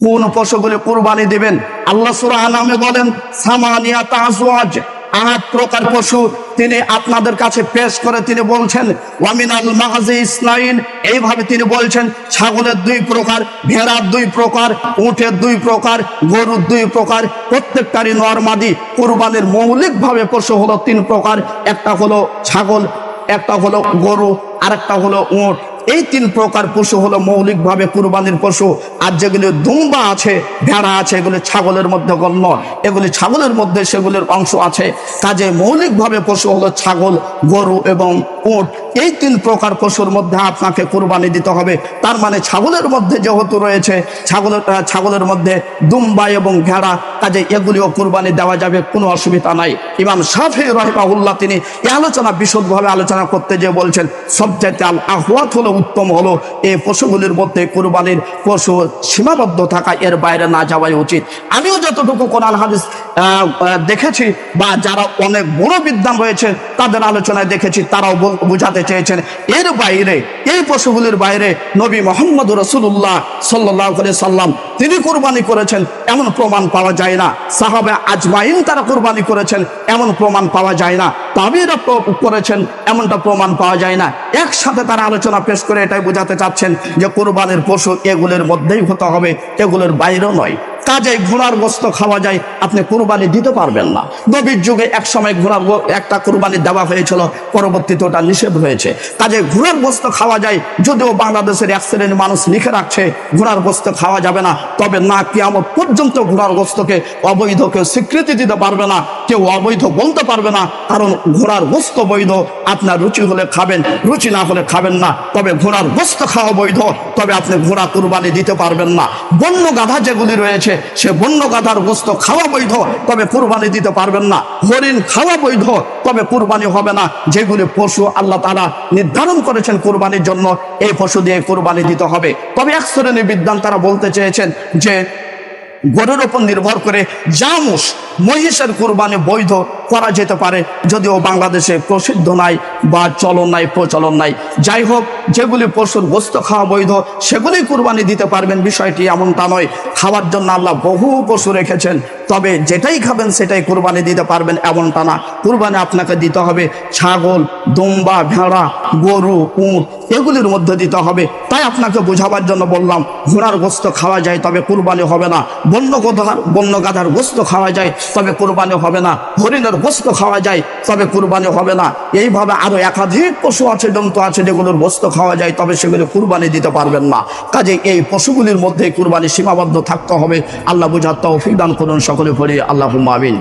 কোন পশুগুলি কুরবানি দিবেন? আল্লাহ নামে বলেন সামানিয়া তাজওয়াজ আট প্রকার পশু তিনি আপনাদের কাছে পেশ করে তিনি বলছেন, ওয়ামিনাল মাহাজি ইসনাইন। এইভাবে তিনি বলছেন, ছাগলের দুই প্রকার, ভেড়ার দুই প্রকার, উটের দুই প্রকার, গরুর দুই প্রকার, প্রত্যেকটারই নর্মাদি। কুরবানির মৌলিকভাবে পশু হলো তিন প্রকার, একটা হলো ছাগল, একটা হলো গরু, আরেকটা হলো উট। এই তিন প্রকার পশু হলো মৌলিকভাবে কুরবানির পশু, আর যেগুলি দুম্বা আছে, ভেড়া আছে, এগুলি ছাগলের মধ্যে গণ্য। এগুলি ছাগলের মধ্যে সেগুলির অংশ আছে। কাজে মৌলিকভাবে পশু হলো ছাগল, গরু এবং উট, এই তিন প্রকার পশুর মধ্যে আপনাকে কোরবানি দিতে হবে। তার মানে ছাগলের মধ্যে যেহেতু রয়েছে ছাগলের ছাগলের মধ্যে দুম্বা এবং ঘেড়া, কাজে এগুলিও কোরবানি দেওয়া যাবে, কোনো অসুবিধা নাই। ইমাম শাফি রহিমাহুল্লাহ তিনি এই আলোচনা বিশদভাবে আলোচনা করতে যে বলছেন, সবচাইতে আল আহওয়াত হলো উত্তম হলো, এই পশুগুলির মধ্যে কুরবানির পশু সীমাবদ্ধ থাকা, এর বাইরে না যাওয়াই উচিত। আমিও যতটুকু কোরআন হাদিস দেখেছি বা যারা অনেক বড় বিদ্যান রয়েছে, তাদের আলোচনায় দেখেছি, তারাও বোঝাতে চেয়েছেন, এর বাইরে, এই পশুগুলির বাইরে নবী মোহাম্মদ রসুল্লাহ সাল্লাহ সাল্লাম, তিনি কুরবানি করেছেন, এমন প্রমাণ পাওয়া যায় না। সাহাবে আজমাইন তারা কোরবানি করেছেন, এমন প্রমাণ পাওয়া যায় না। তাবিরা করেছেন, এমনটা প্রমাণ পাওয়া যায় না। একসাথে তারা আলোচনা পেশ করে এটাই বোঝাতে চাচ্ছেন যে কোরবানির পশু এগুলির মধ্যেই হতে হবে, এগুলোর বাইরেও নয়। কাজে ঘোড়ার গোস্ত খাওয়া যায়, আপনি কুরবানি দিতে পারবেন না। নবীর যুগে এক সময় ঘোড়ার একটা কুরবানি দেওয়া হয়েছিল, পরবর্তীতে ওটা নিষেধ হয়েছে। কাজে ঘোড়ার গোস্ত খাওয়া যায়, যদিও বাংলাদেশের এক শ্রেণির মানুষ লিখে রাখছে, ঘোড়ার গোস্ত খাওয়া যাবে না, তবে না কিয়ামত পর্যন্ত ঘোড়ার গোস্তকে অবৈধ কেউ স্বীকৃতি দিতে পারবে না, কেউ অবৈধ বলতে পারবে না, কারণ ঘোড়ার গোস্ত বৈধ, আপনার রুচি হলে খাবেন, রুচি না হলে খাবেন না, তবে ঘোড়ার গোস্ত খাওয়া বৈধ, তবে আপনি ঘোড়া কুরবানি দিতে পারবেন না। বন্য গাধা যেগুলি রয়েছে সে বন্য গাধার গোস্ত খাওয়া বৈধ, তবে কুরবানি দিতে পারবেন না। হরিণ খাওয়া বৈধ, তবে কুরবানি হবে না। যেগুলি পশু আল্লাহ তারা নির্ধারণ করেছেন কুরবানির জন্য, এই পশু দিয়ে কুরবানি দিতে হবে। তবে এক শ্রেণির বিদ্যান তারা বলতে চেয়েছেন যে, গরুর ওপর নির্ভর করে জামুস মহিষের কোরবানি বৈধ করা যেতে পারে। যদিও বাংলাদেশে প্রসিদ্ধ নাই বা চলন নাই, প্রচলন নাই। যাই হোক, যেগুলি পশুর গোস্ত খাওয়া বৈধ, সেগুলি কুরবানি দিতে পারবেন। বিষয়টি এমনটা নয়, খাওয়ার জন্য আল্লাহ বহু পশু রেখেছেন। তবে যেটাই খাবেন, সেটাই কুরবানি দিতে পারবেন এমনটা না। কুরবানি আপনাকে দিতে হবে ছাগল, দুম্বা, ভেড়া, গরু, উঁট, এগুলির মধ্যে দিতে হবে। তাই আপনাকে বোঝাবার জন্য বললাম, ঘোড়ার গোস্ত খাওয়া যায়, তবে কুরবানি হবে না। বন্য গাধার বন্য গাধার গোস্ত খাওয়া যায়। তবে কোরবানি হবে না। হরিণের বস্ত খাওয়া যায়, তবে কোরবানি হবে না। এইভাবে আরও একাধিক পশু আছে, জন্তু আছে, যেগুলোর বস্ত খাওয়া যায়, তবে সেগুলো কুরবানি দিতে পারবেন না। কাজে এই পশুগুলির মধ্যে কুরবানি সীমাবদ্ধ থাকতে হবে। আল্লাহ বুঝার তৌফিক দান করুন সকলে পড়ে আল্লাহ আমিন।